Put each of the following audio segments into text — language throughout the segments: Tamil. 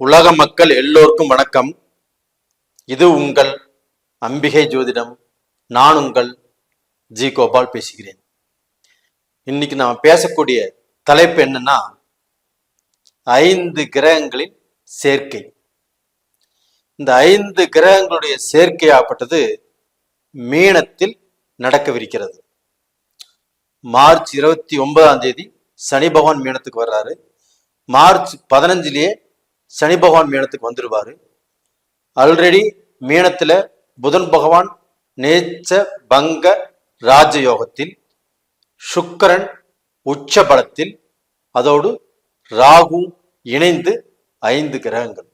உலக மக்கள் எல்லோருக்கும் வணக்கம். இது உங்கள் அம்பிகை ஜோதிடம். நான் உங்கள் ஜி கோபால் பேசுகிறேன். இன்னைக்கு நாம் பேசக்கூடிய தலைப்பு என்னன்னா ஐந்து கிரகங்களின் சேர்க்கை. இந்த ஐந்து கிரகங்களுடைய சேர்க்கையாப்பட்டது மீனத்தில் நடக்கவிருக்கிறது. மார்ச் இருபத்தி ஒன்பதாம் தேதி சனி பகவான் மீனத்துக்கு வர்றாரு. மார்ச் பதினஞ்சுலயே சனி பகவான் மீனத்துக்கு வந்துடுவாரு ஆல்ரெடி மீனத்துல புதன் பகவான் நேச்ச பங்க ராஜயோகத்தில் சுக்கரன் உச்ச பலத்தில் அதோடு ராகு இணைந்து ஐந்து கிரகங்கள்.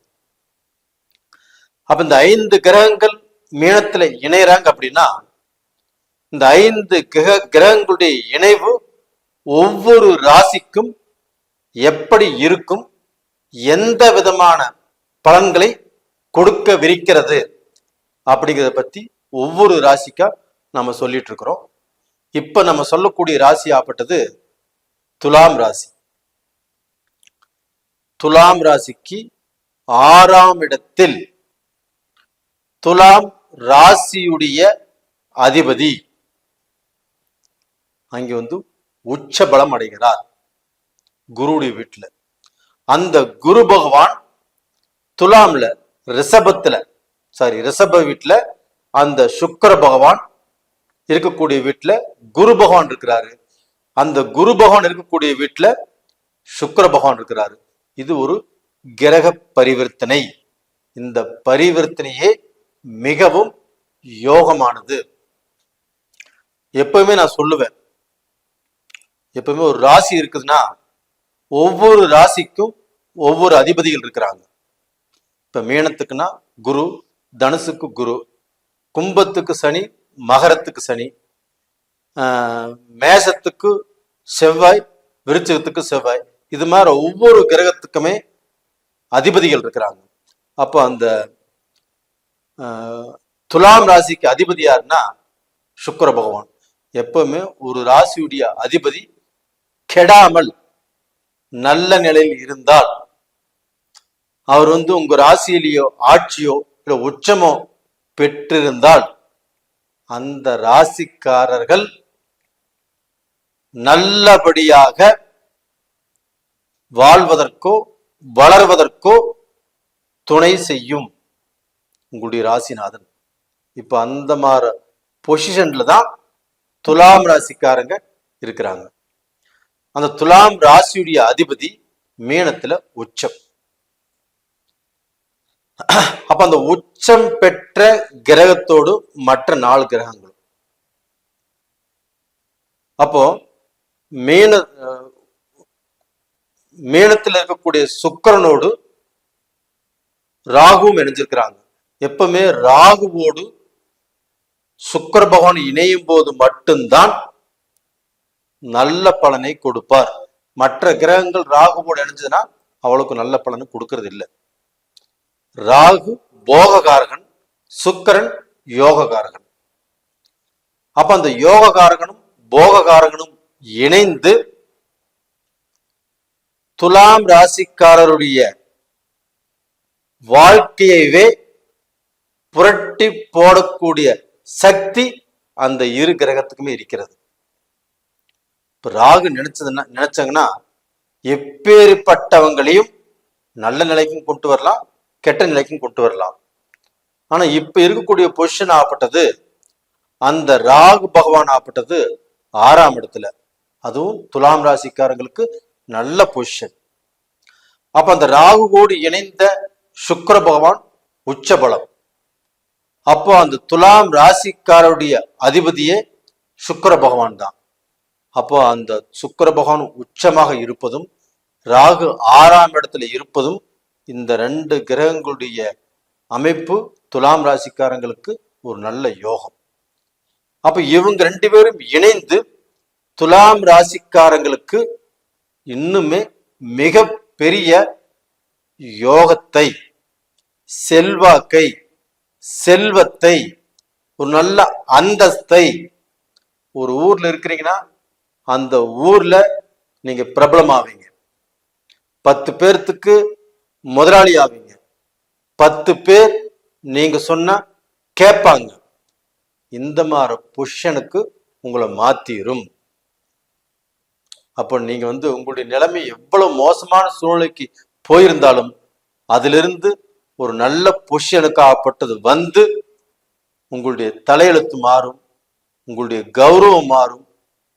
அப்ப இந்த ஐந்து கிரகங்கள் மீனத்துல இணையறாங்க அப்படின்னா இந்த ஐந்து கிரக கிரகங்களுடைய இணைவு ஒவ்வொரு ராசிக்கும் எப்படி இருக்கும் எந்த விதமான பலன்களை கொடுக்க விரிக்கிறது அப்படிங்கிறத பத்தி ஒவ்வொரு ராசிக்கா நம்ம சொல்லிட்டு இருக்கிறோம் இப்ப நம்ம சொல்லக்கூடிய ராசி ஆப்பட்டது துலாம் ராசி. துலாம் ராசிக்கு ஆறாம் இடத்தில் துலாம் ராசியுடைய அதிபதி அங்கே வந்து உச்ச பலம் அடைகிறார். குருடைய வீட்டுல. அந்த குரு பகவான் துலாம்ல ரிஷபத்துல சாரி ரிஷப வீட்டுல அந்த சுக்கர பகவான் இருக்கக்கூடிய வீட்டுல குரு பகவான் இருக்கிறாரு. அந்த குரு பகவான் இருக்கக்கூடிய வீட்டுல சுக்கர பகவான் இருக்கிறாரு. இது ஒரு கிரக பரிவர்த்தனை. இந்த பரிவர்த்தனையே மிகவும் யோகமானது. எப்பவுமே நான் சொல்லுவேன். எப்பவுமே ஒரு ராசி இருக்குதுன்னா ஒவ்வொரு ராசிக்கும் ஒவ்வொரு அதிபதிகள் இருக்கிறாங்க. இப்ப மீனத்துக்குன்னா குரு தனுசுக்கு குரு கும்பத்துக்கு சனி மகரத்துக்கு சனி ஆஹ் மேசத்துக்கு செவ்வாய் விருச்சகத்துக்கு செவ்வாய். இது மாதிரி ஒவ்வொரு கிரகத்துக்குமே அதிபதிகள் இருக்கிறாங்க. அப்போ அந்த ஆஹ், துலாம் ராசிக்கு அதிபதி யாருன்னா சுக்கர பகவான். எப்பவுமே ஒரு ராசியுடைய அதிபதி கெடாமல் நல்ல நிலையில் இருந்தால் அவர் வந்து உங்க ராசியிலேயோ ஆட்சியோ இல்லை உச்சமோ பெற்றிருந்தால் அந்த ராசிக்காரர்கள் நல்லபடியாக வாழ்வதற்கோ வளர்வதற்கோ துணை செய்யும் உங்களுடைய ராசிநாதன். இப்ப அந்த மாதிரி பொசிஷன்ல தான் துலாம் ராசிக்காரங்க இருக்கிறாங்க. அந்த துலாம் ராசியுடைய அதிபதி மீனத்துல உச்சம். அப்ப அந்த உச்சம் பெற்ற கிரகத்தோடு மற்ற நாலு கிரகங்களும். அப்போ மீன மீனத்தில் மீனத்துல இருக்கக்கூடிய சுக்கிரனோடு ராகுவும் இணைஞ்சிருக்கிறாங்க. எப்பவுமே ராகுவோடு சுக்கர பகவான் இணையும் போது மட்டும்தான் நல்ல பலனை கொடுப்பார். மற்ற கிரகங்கள் ராகுவோடு இணைஞ்சதுன்னா அவளுக்கு நல்ல பலனை கொடுக்கறது இல்லை. ராகு போககாரகன் சுக்கரன் யோககாரகன். அப்ப அந்த யோககாரகனும் போககாரகனும் இணைந்து துலாம் ராசிக்காரருடைய வாழ்க்கையவே புரட்டி போடக்கூடிய சக்தி அந்த இரு கிரகத்துக்குமே இருக்கிறது. இப்ப ராகு நினைச்சதுன்னா நினைச்சாங்கன்னா எப்பேற்பட்டவங்களையும் நல்ல நிலைக்கும் கொண்டு வரலாம் கெட்ட நிலைக்கும் கொண்டு வரலாம். ஆனா இப்ப இருக்கக்கூடிய பொசிஷன் ஆப்பட்டது அந்த ராகு பகவான் ஆப்பட்டது ஆறாம் இடத்துல. அதுவும் துலாம் ராசிக்காரங்களுக்கு நல்ல பொசிஷன் அப்ப அந்த ராகுவோடு இணைந்த சுக்கர பகவான் உச்ச பலம் அப்போ அந்த துலாம் ராசிக்காரருடைய அதிபதியே சுக்கர பகவான் தான். அப்போ அந்த சுக்கர பகவான் உச்சமாக இருப்பதும் ராகு ஆறாம் இடத்துல இருப்பதும் இந்த ரெண்டு கிரகங்களுடைய அமைப்பு துலாம் ராசிக்காரங்களுக்கு ஒரு நல்ல யோகம். அப்ப இவங்க ரெண்டு பேரும் இணைந்து துலாம் ராசிக்காரங்களுக்கு இன்னுமே மிக பெரிய யோகத்தை செல்வாக்கை செல்வத்தை ஒரு நல்ல அந்தஸ்தை ஒரு ஊர்ல இருக்கிறீங்கன்னா அந்த ஊர்ல நீங்க பிரபலமாவீங்க. பத்து பேர்த்துக்கு முதலாளி ஆவீங்க பத்து பேர் நீங்க சொன்னா கேட்பாங்க இந்த மாதிரி பொஷனுக்கு உங்களை மாத்திரும். அப்போ நீங்க வந்து உங்களுடைய நிலைமை எவ்வளவு மோசமான சூழ்நிலைக்கு போயிருந்தாலும் அதிலிருந்து ஒரு நல்ல பொஷனுக்கு ஆகப்பட்டது வந்து உங்களுடைய தலையெழுத்து மாறும் உங்களுடைய கௌரவம் மாறும்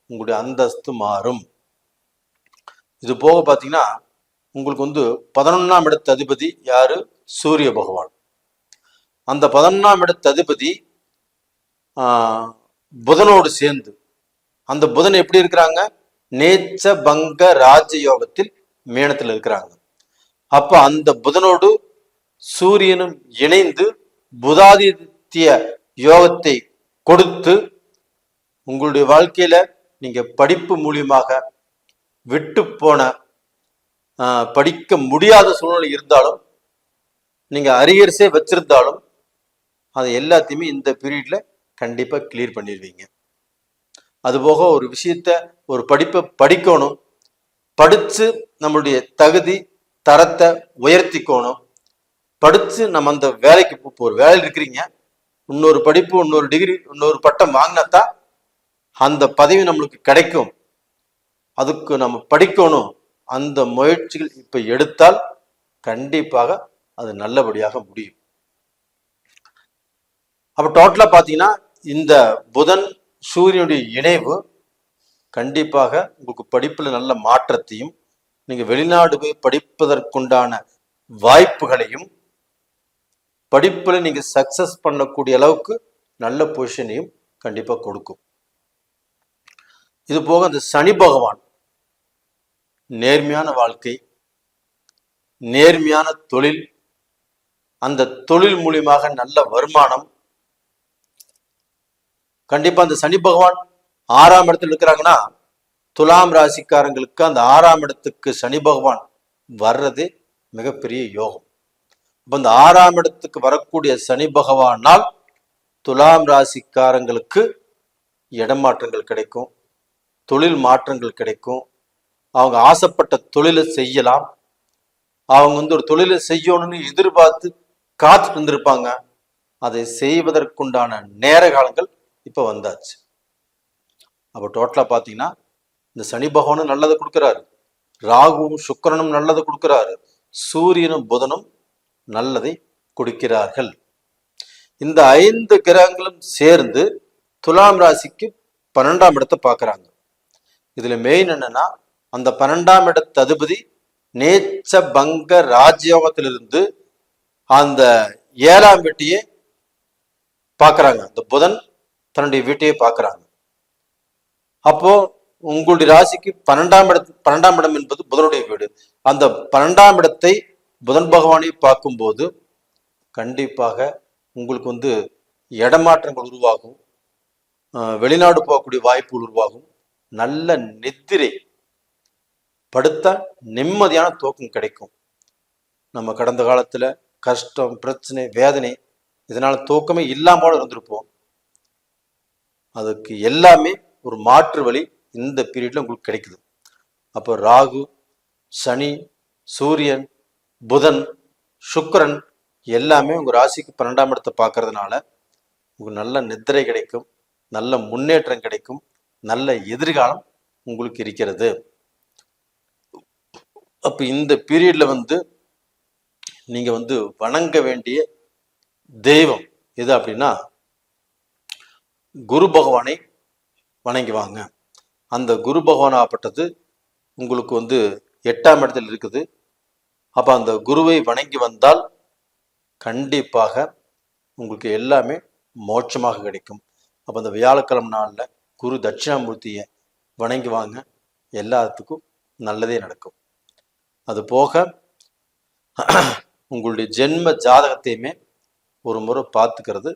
உங்களுடைய அந்தஸ்து மாறும். இது போக பார்த்தீங்கன்னா உங்களுக்கு வந்து பதினொன்னாம் இடத்து அதிபதி யாரு? சூரிய பகவான். அந்த பதினொன்னாம் இடத்து அதிபதி ஆஹ், புதனோடு சேர்ந்து. அந்த புதன் எப்படி இருக்கிறாங்க? நேச்ச பங்க ராஜ யோகத்தில் இருக்கிறாங்க. அப்ப அந்த புதனோடு சூரியனும் இணைந்து புதாதித்ய யோகத்தை கொடுத்து உங்களுடைய வாழ்க்கையில நீங்க படிப்பு மூலியமாக விட்டு போன படிக்க முடியாத சூழ்நிலை இருந்தாலும் நீங்க அரியர்ஸே வச்சிருந்தாலும் அதை எல்லாத்தையுமே இந்த பீரியட்ல கண்டிப்பா கிளியர் பண்ணிடுவீங்க. அதுபோக ஒரு விஷயத்த ஒரு படிப்பை படிக்கணும் படிச்சு நம்மளுடைய தகுதி தரத்தை உயர்த்திக்கணும் படிச்சு நம்ம அந்த வேலைக்கு இப்போ ஒரு வேலையில் இருக்கிறீங்க இன்னொரு படிப்பு இன்னொரு டிகிரி இன்னொரு பட்டம் வாங்கினா தான் அந்த பதவி நம்மளுக்கு கிடைக்கும். அதுக்கு நம்ம படிக்கணும். அந்த முயற்சிகள் இப்போ எடுத்தால் கண்டிப்பாக அது நல்லபடியாக முடியும். அப்போ டோட்டலாக பார்த்தீங்கன்னா இந்த புதன் சூரியனுடைய இணைவு கண்டிப்பாக உங்களுக்கு படிப்பில் நல்ல மாற்றத்தையும் நீங்கள் வெளிநாடு போய் படிப்பதற்குண்டான வாய்ப்புகளையும் படிப்பில் நீங்கள் சக்சஸ் பண்ணக்கூடிய அளவுக்கு நல்ல பொசிஷனையும் கண்டிப்பாக கொடுக்கும். இது போக அந்த சனி பகவான் நேர்மையான வாழ்க்கை நேர்மையான தொழில் அந்த தொழில் மூலியமாக நல்ல வருமானம் கண்டிப்பா அந்த சனி பகவான் ஆறாம் இடத்துல இருக்கிறாங்கன்னா துலாம் ராசிக்காரங்களுக்கு அந்த ஆறாம் இடத்துக்கு சனி பகவான் வர்றது மிகப்பெரிய யோகம். இப்போ இந்த ஆறாம் இடத்துக்கு வரக்கூடிய சனி பகவானால் துலாம் ராசிக்காரங்களுக்கு இடமாற்றங்கள் கிடைக்கும். தொழில் மாற்றங்கள் கிடைக்கும். அவங்க ஆசைப்பட்ட தொழிலை செய்யலாம். அவங்க வந்து ஒரு தொழிலை செய்யணும்னு எதிர்பார்த்து காத்துட்டு இருந்திருப்பாங்க அதை செய்வதற்குண்டான நேர காலங்கள் இப்ப வந்தாச்சு. அப்போ டோட்டலா பாத்தீங்கன்னா இந்த சனி பகவானும் நல்லதை கொடுக்குறாரு. ராகுவும் சுக்கிரனும் நல்லதை கொடுக்குறாரு. சூரியனும் புதனும் நல்லதை கொடுக்கிறார்கள். இந்த ஐந்து கிரகங்களும் சேர்ந்து துலாம் ராசிக்கு பன்னெண்டாம் இடத்தை பார்க்குறாங்க இதுல மெயின் என்னன்னா அந்த பன்னெண்டாம் இடத்து அதிபதி நேச்ச பங்க ராஜயோகத்திலிருந்து அந்த ஏழாம் வீட்டையே பார்க்கறாங்க அந்த புதன் தன்னுடைய வீட்டையே பார்க்கறாங்க அப்போ உங்களுடைய ராசிக்கு பன்னெண்டாம் இடம் பன்னெண்டாம் இடம் என்பது புதனுடைய வீடு. அந்த பன்னெண்டாம் இடத்தை புதன் பகவானை பார்க்கும்போது கண்டிப்பாக உங்களுக்கு வந்து இடமாற்றங்கள் உருவாகும். வெளிநாடு போகக்கூடிய வாய்ப்புகள் உருவாகும். நல்ல நித்திரை படுத்தா நிம்மதியான தூக்கம் கிடைக்கும். நம்ம கடந்த காலத்துல கஷ்டம் பிரச்சனை வேதனை இதனால தூக்கமே இல்லாமல் இருந்திருப்போம். அதுக்கு எல்லாமே ஒரு மாற்று வழி இந்த பீரியட்ல உங்களுக்கு கிடைக்குது. அப்போ ராகு சனி சூரியன் புதன் சுக்கரன் எல்லாமே உங்க ராசிக்கு பன்னெண்டாம் இடத்தை பார்க்கறதுனால உங்களுக்கு நல்ல நித்திரை கிடைக்கும் நல்ல முன்னேற்றம் கிடைக்கும். நல்ல எதிர்காலம் உங்களுக்கு இருக்கிறது. அப்போ இந்த பீரியடில் வந்து நீங்கள் வந்து வணங்க வேண்டிய தெய்வம் எது அப்படின்னா குரு பகவானை வணங்கி வாங்க. அந்த குரு பகவான் ஆப்பட்டது உங்களுக்கு வந்து எட்டாம் இடத்தில் இருக்குது. அப்போ அந்த குருவை வணங்கி வந்தால் கண்டிப்பாக உங்களுக்கு எல்லாமே மோட்சமாக கிடைக்கும். அப்போ அந்த வியாழக்கிழமை நாளில் குரு தட்சிணாமூர்த்தியை வணங்கி வாங்க எல்லாத்துக்கும் நல்லதே நடக்கும். அது போக உங்களுடைய ஜென்ம ஜாதகத்தையுமே ஒரு முறை பார்த்துக்கிறது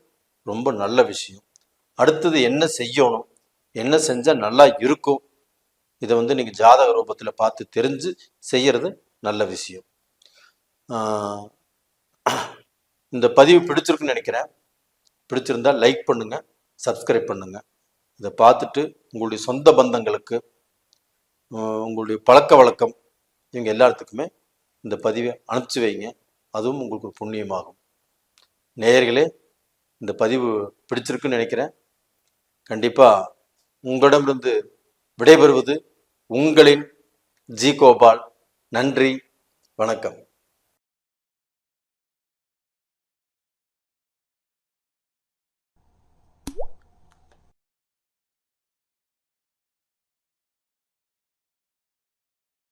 ரொம்ப நல்ல விஷயம். அடுத்தது என்ன செய்யணும்? என்ன செஞ்சால் நல்லா இருக்கும்? இதை வந்து நீங்கள் ஜாதக ரூபத்தில் பார்த்து தெரிஞ்சு செய்கிறது நல்ல விஷயம். இந்த பதிவு பிடிச்சிருக்குன்னு நினைக்கிறேன். பிடிச்சிருந்தா லைக் பண்ணுங்கள் சப்ஸ்கிரைப் பண்ணுங்கள் இதை பார்த்துட்டு உங்களுடைய சொந்த பந்தங்களுக்கு உங்களுடைய பழக்க வழக்கம் இவங்க எல்லாத்துக்குமே இந்த பதிவை அனுப்பிச்சு வைங்க. அதுவும் உங்களுக்கு ஒரு புண்ணியமாகும். நேயர்களே இந்த பதிவு பிடிச்சிருக்குன்னு நினைக்கிறேன். கண்டிப்பாக உங்களிடமிருந்து விடைபெறுவது உங்களின் ஜி கோபால். நன்றி வணக்கம்.